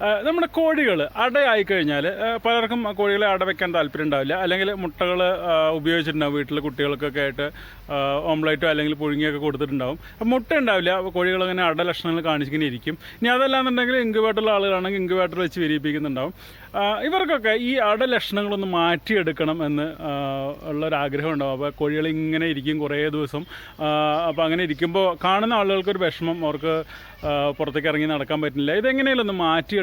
നമ്മുടെ കോഴികൾ അടയായി കഴിഞ്ഞാൽ പലർക്കും കോഴികളെ അട വെക്കാൻ താല്പര്യം ഉണ്ടാവില്ല. അല്ലെങ്കിൽ മുട്ടകൾ ഉപയോഗിച്ചിട്ടുണ്ടാവും. വീട്ടിലെ കുട്ടികൾക്കൊക്കെ ആയിട്ട് ഓംലേറ്റോ അല്ലെങ്കിൽ പുഴുങ്ങിയൊക്കെ കൊടുത്തിട്ടുണ്ടാവും. മുട്ട ഉണ്ടാവില്ല. കോഴികൾ അങ്ങനെ അട ലക്ഷണങ്ങൾ കാണിച്ചിങ്ങനെ ഇരിക്കും. ഇനി അതല്ലാന്നുണ്ടെങ്കിൽ ഇൻക്യുബേറ്ററുള്ള ആളുകളാണെങ്കിൽ ഇൻക്യുബേറ്റർ വെച്ച് വിരിയിപ്പിക്കുന്നുണ്ടാവും. ഇവർക്കൊക്കെ ഈ അട ലക്ഷണങ്ങളൊന്ന് മാറ്റിയെടുക്കണം എന്ന് ഉള്ളൊരാഗ്രഹം ഉണ്ടാവും. അപ്പോൾ കോഴികൾ ഇങ്ങനെ ഇരിക്കും കുറേ ദിവസം. അപ്പോൾ അങ്ങനെ ഇരിക്കുമ്പോൾ കാണുന്ന ആളുകൾക്കൊരു വിഷമം. അവർക്ക് പുറത്തേക്ക് ഇറങ്ങി നടക്കാൻ പറ്റുന്നില്ല. ഇതെങ്ങനെയല്ല ഒന്ന്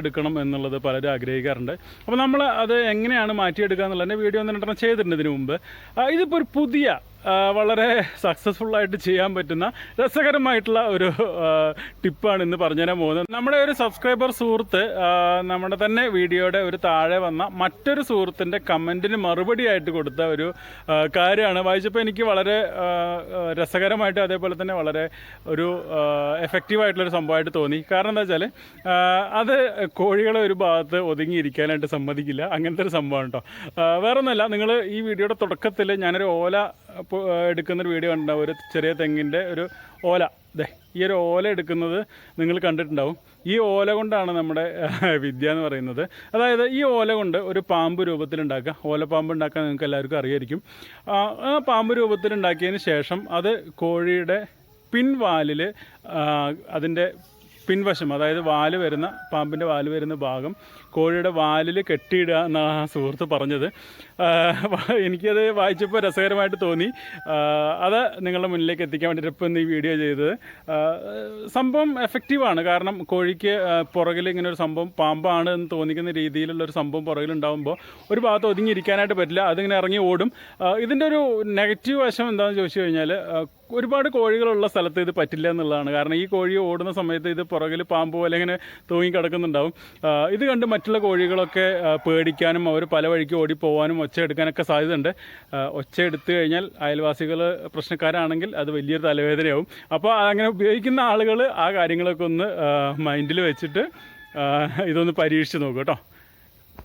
മാറ്റിയെടുക്കണം എന്നുള്ളത് പലരും ആഗ്രഹിക്കാറുണ്ട്. അപ്പോൾ നമ്മൾ അത് എങ്ങനെയാണ് മാറ്റിയെടുക്കുക എന്നുള്ളതിന്റെ വീഡിയോ ഒന്ന് രണ്ടെണ്ണം ചെയ്തിട്ടുണ്ട് ഇതിനു മുമ്പ്. ഇതിപ്പോൾ ഒരു പുതിയ വളരെ സക്സസ്ഫുൾ ആയിട്ട് ചെയ്യാൻ പറ്റുന്ന രസകരമായിട്ടുള്ള ഒരു ടിപ്പാണ് ഇന്ന് പറഞ്ഞു തരാൻ പോകുന്നത്. നമ്മുടെ ഒരു സബ്സ്ക്രൈബർ സുഹൃത്ത് നമ്മുടെ തന്നെ വീഡിയോയുടെ ഒരു താഴെ വന്ന മറ്റൊരു സുഹൃത്തിന്റെ കമന്റിന് മറുപടി ആയിട്ട് കൊടുത്ത ഒരു കാര്യമാണ്. വായിച്ചപ്പോൾ എനിക്ക് വളരെ രസകരമായിട്ട് അതേപോലെ തന്നെ വളരെ ഒരു എഫക്റ്റീവ് ആയിട്ടുള്ളൊരു സംഭവമായിട്ട് തോന്നി. കാരണം എന്താ വെച്ചാൽ അത് കോഴികളെ ഒരു ഭാഗത്ത് ഒതുങ്ങിയിരിക്കാനായിട്ട് സമ്മതിക്കില്ല. അങ്ങനത്തെ ഒരു സംഭവം കേട്ടോ വേറൊന്നുമല്ല നിങ്ങൾ ഈ വീഡിയോയുടെ തുടക്കത്തിൽ ഞാനൊരു ഓല എടുക്കുന്നൊരു വീഡിയോ കണ്ടിട്ടുണ്ടാവും. ഒരു ചെറിയ തെങ്ങിന്റെ ഒരു ഓല. ദേ ഈ ഒരു ഓല എടുക്കുന്നത് നിങ്ങൾ കണ്ടിട്ടുണ്ടാവും. ഈ ഓല കൊണ്ടാണ് നമ്മുടെ വിദ്യ എന്ന് പറയുന്നത്. അതായത് ഈ ഓല കൊണ്ട് ഒരു പാമ്പ് രൂപത്തിലുണ്ടാക്കുക. ഓലപ്പാമ്പ് ഉണ്ടാക്കാൻ നിങ്ങൾക്ക് എല്ലാവർക്കും അറിയായിരിക്കും. ആ പാമ്പ് രൂപത്തിലുണ്ടാക്കിയതിന് ശേഷം അത് കോഴിയുടെ പിൻവാലിൽ അതിന്റെ പിൻവശം അതായത് വാൽ വരുന്ന പാമ്പിന്റെ വാൽ വരുന്ന ഭാഗം കോഴിയുടെ വാലിൽ കെട്ടിയിടുക എന്നാണ് ആ സുഹൃത്ത് പറഞ്ഞത്. എനിക്കത് വായിച്ചപ്പോൾ രസകരമായിട്ട് തോന്നി. അത് നിങ്ങളുടെ മുന്നിലേക്ക് എത്തിക്കാൻ വേണ്ടിയിട്ട് ഇപ്പം ഈ വീഡിയോ ചെയ്തത്. സംഭവം എഫക്റ്റീവാണ് കാരണം കോഴിക്ക് പുറകിൽ ഇങ്ങനെ ഒരു സംഭവം പാമ്പാണ് എന്ന് തോന്നിക്കുന്ന രീതിയിലുള്ള ഒരു സംഭവം പുറകിലുണ്ടാകുമ്പോൾ ഒരു ഭാഗത്ത് ഒതുങ്ങിയിരിക്കാനായിട്ട് പറ്റില്ല. അതിങ്ങനെ ഇറങ്ങി ഓടും. ഇതിന്റെ ഒരു നെഗറ്റീവ് വശം എന്താണെന്ന് ചോദിച്ചു കഴിഞ്ഞാൽ ഒരുപാട് കോഴികളുള്ള സ്ഥലത്ത് ഇത് പറ്റില്ല എന്നുള്ളതാണ്. കാരണം ഈ കോഴി ഓടുന്ന സമയത്ത് ഇത് പുറകിൽ പാമ്പ് പോലെ ഇങ്ങനെ തൂങ്ങി കിടക്കുന്നുണ്ടാവും. ഇത് കണ്ട് മറ്റുള്ള കോഴികളൊക്കെ പേടിക്കാനും അവർ പല വഴിക്ക് ഓടിപ്പോവാനും ഒച്ച എടുക്കാനൊക്കെ സാധ്യതയുണ്ട്. ഒച്ച എടുത്തു കഴിഞ്ഞാൽ അയൽവാസികൾ പ്രശ്നക്കാരാണെങ്കിൽ അത് വലിയൊരു തലവേദനയാവും. അപ്പോൾ അങ്ങനെ ഉപയോഗിക്കുന്ന ആളുകൾ ആ കാര്യങ്ങളൊക്കെ ഒന്ന് മൈൻഡിൽ വെച്ചിട്ട് ഇതൊന്ന് പരീക്ഷിച്ച് നോക്കും കേട്ടോ.